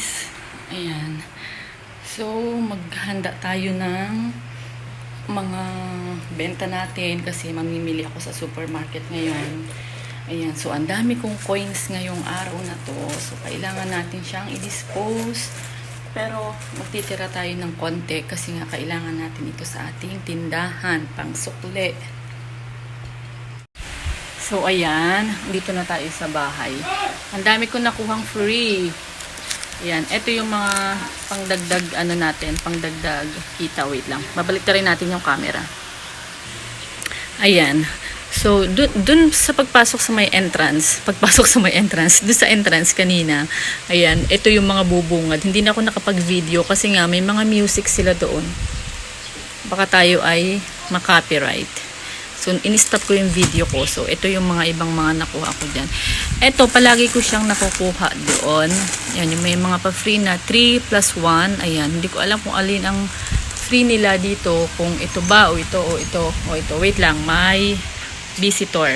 guys. Ayan. So, maghanda tayo ng mga benta natin kasi mamimili ako sa supermarket ngayon. Ayan. So, ang dami kong coins ngayong araw na to. So, kailangan natin siyang i-dispose. Pero, magtitira tayo ng konti kasi nga kailangan natin ito sa ating tindahan, pang sukle. So, ayan. Dito na tayo sa bahay. Ang dami ko nakuhang free. Ayan, ito yung mga pangdagdag ano natin, pangdagdag kita. Wait lang. Babalik rin natin yung camera. Ayan. So, dun, dun sa pagpasok sa may entrance, pagpasok sa may entrance, dun sa entrance kanina, ayan, ito yung mga bubungad. Hindi na ako nakapag-video kasi nga may mga music sila doon. Baka tayo ay makopyright. So, in-stop ko yung video ko. So, ito yung mga ibang mga nakuha ko dyan. Ito, palagi ko siyang nakukuha doon. Yan, yung may mga pa-free na 3 plus 1. Ayan, hindi ko alam kung alin ang free nila dito. Kung ito ba, o ito, o ito, o ito. Wait lang, may visitor.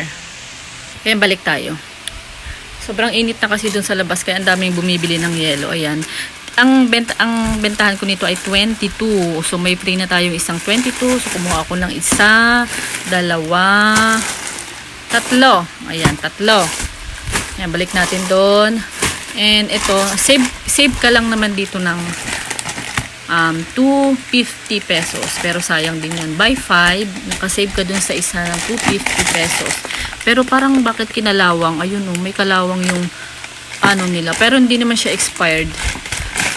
Kaya balik tayo. Sobrang init na kasi doon sa labas kaya ang daming bumibili ng yelo. Ayan. Ang benta ang bentahan ko nito ay 22. So may free na tayong isang 22. So kumuha ako ng isa, dalawa, tatlo. Ayan, tatlo. Ayan, balik natin doon. And ito, save save ka lang naman dito ng um, 250 pesos. Pero sayang din yan. Buy 5, nakasave ka dun sa isa ng 250 pesos. Pero parang bakit kinalawang? Ayun oh, may kalawang yung ano nila. Pero hindi naman siya expired.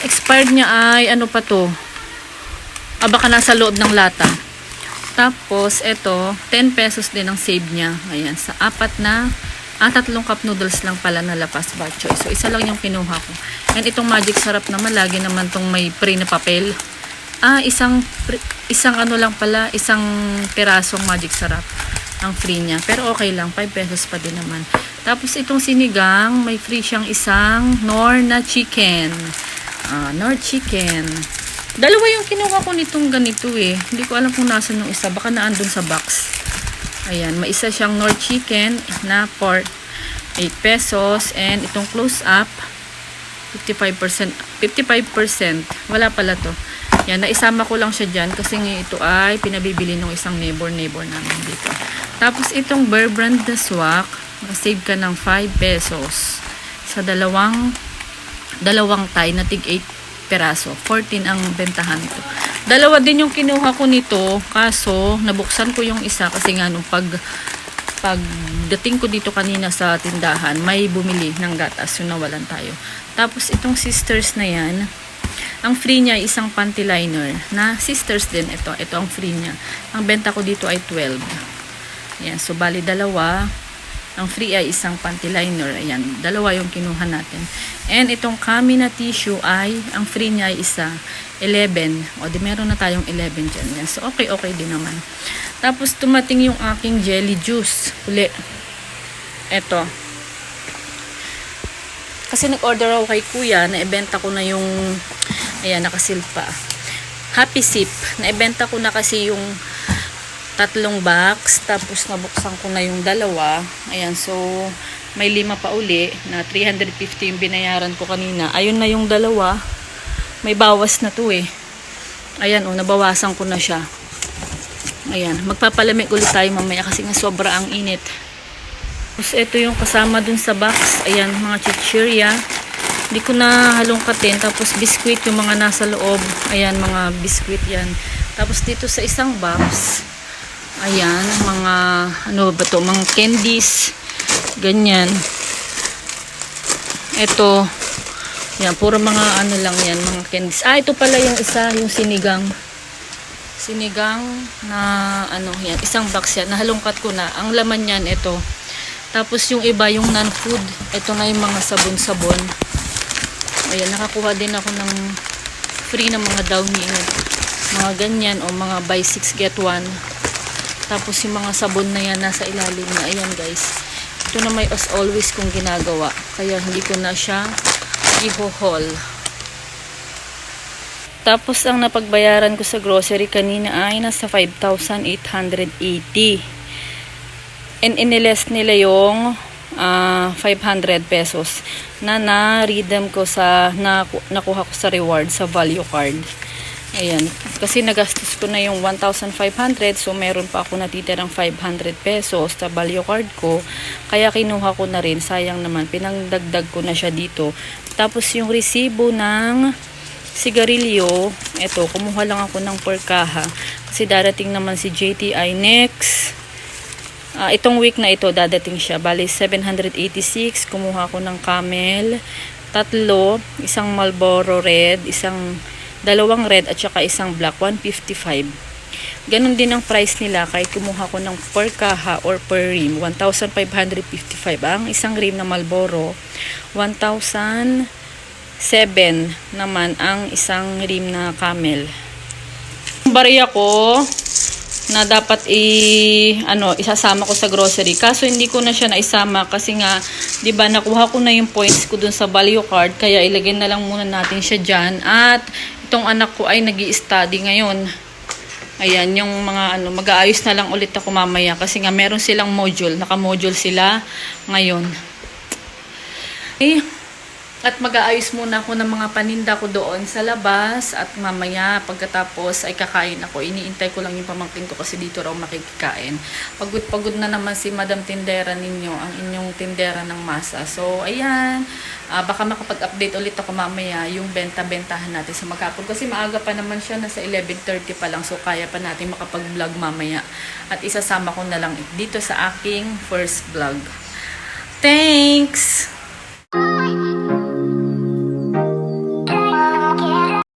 Expired niya ay ano pa to? Ah, baka nasa loob ng lata. Tapos, ito, 10 pesos din ang save niya. Ayan, sa apat na, ah, tatlong cup noodles lang pala na lapas bok choy. So, isa lang yung kinuha ko. And itong magic sarap naman, lagi naman tong may pre na papel. Ah, isang, isang ano lang pala, isang pirasong magic sarap ang free niya. Pero okay lang, 5 pesos pa din naman. Tapos itong sinigang, may free siyang isang nor na chicken. Ah, nor chicken. Dalawa yung kinuha ko nitong ganito eh. Hindi ko alam kung nasan yung isa. Baka naandun sa box. Ayan, may isa siyang nor chicken na for 8 pesos. And itong close up, 55%. 55%. Wala pala to. Yan, naisama ko lang siya dyan kasi ito ay pinabibili ng isang neighbor-neighbor namin dito. Tapos itong Bear Brand na swak, save ka ng 5 pesos sa dalawang dalawang tie na tig 8 peraso. 14 ang bentahan nito. Dalawa din yung kinuha ko nito, kaso nabuksan ko yung isa kasi nga nung pag pagdating ko dito kanina sa tindahan, may bumili ng gatas, yung nawalan tayo. Tapos itong sisters na yan, ang free niya isang panty liner na sisters din ito. Ito ang free niya. Ang benta ko dito ay 12. Ayan, so bali dalawa. Ang free ay isang panty liner. Ayan, dalawa yung kinuha natin. And itong kami na tissue ay, ang free niya ay isa. 11. O, di meron na tayong 11 dyan. Ayan, so okay, okay din naman. Tapos tumating yung aking jelly juice. Uli. Ito. Kasi nag-order ako kay kuya, na-ibenta ko na yung, ayan, nakasil pa. Happy Sip. Na-ibenta ko na kasi yung tatlong box, tapos nabuksan ko na yung dalawa. Ayan, so, may lima pa uli, na 350 yung binayaran ko kanina. Ayun na yung dalawa. May bawas na to eh. Ayan, oh, nabawasan ko na siya. Ayan, magpapalamig ulit tayo mamaya kasi nga sobra ang init. Tapos ito yung kasama dun sa box. Ayan, mga chichirya. Hindi ko na halongkatin. Tapos biskuit yung mga nasa loob. Ayan, mga biskuit yan. Tapos dito sa isang box. Ayan, mga ano ba to? Mga candies. Ganyan. Ito. Yan, puro mga ano lang yan. Mga candies. Ah, ito pala yung isa. Yung sinigang. Sinigang na ano yan. Isang box yan. Nahalongkat ko na. Ang laman yan, ito. Tapos yung iba, yung non-food, ito na yung mga sabon-sabon. Ayan, nakakuha din ako ng free na mga downy. Mga ganyan o mga buy 6 get 1. Tapos yung mga sabon na yan nasa ilalim na. Ayan guys. Ito na may as always kong ginagawa. Kaya hindi ko na siya i-haul. Tapos ang napagbayaran ko sa grocery kanina ay nasa 5,880. And iniles nila yung ah, 500 pesos na na-redeem ko sa na, nakuha ko sa reward sa value card. Ayan. Kasi nagastos ko na yung 1,500. So, meron pa ako natitirang 500 pesos sa value card ko. Kaya kinuha ko na rin. Sayang naman. Pinangdagdag ko na siya dito. Tapos, yung resibo ng sigarilyo. Ito, kumuha lang ako ng per kaha. Kasi darating naman si JTI next. Ah, itong week na ito, dadating siya. Bali, 786. Kumuha ako ng camel. Tatlo. Isang Marlboro Red. Isang dalawang red at saka isang black. 155. Ganon din ang price nila kahit kumuha ko ng per kaha or per rim. 1,555. Ang isang rim na Marlboro. 1,007 naman ang isang rim na camel. Yung Bariya ko na dapat i ano isasama ko sa grocery kaso hindi ko na siya naisama kasi nga 'di ba nakuha ko na yung points ko dun sa value card kaya ilagay na lang muna natin siya diyan at itong anak ko ay nag study ngayon. Ayan yung mga ano mag-aayos na lang ulit ako mamaya kasi nga meron silang module. Naka-module sila ngayon. Eh at mag-aayos muna ako ng mga paninda ko doon sa labas at mamaya pagkatapos ay kakain ako. Iniintay ko lang yung pamangkin ko kasi dito raw makikikain. Pagod-pagod na naman si Madam Tindera ninyo, ang inyong tindera ng masa. So, ayan. Ah, baka makapag-update ulit ako mamaya yung benta-bentahan natin sa maghapon. Kasi maaga pa naman siya, nasa 11.30 pa lang. So, kaya pa natin makapag-vlog mamaya. At isasama ko na lang dito sa aking first vlog. Thanks!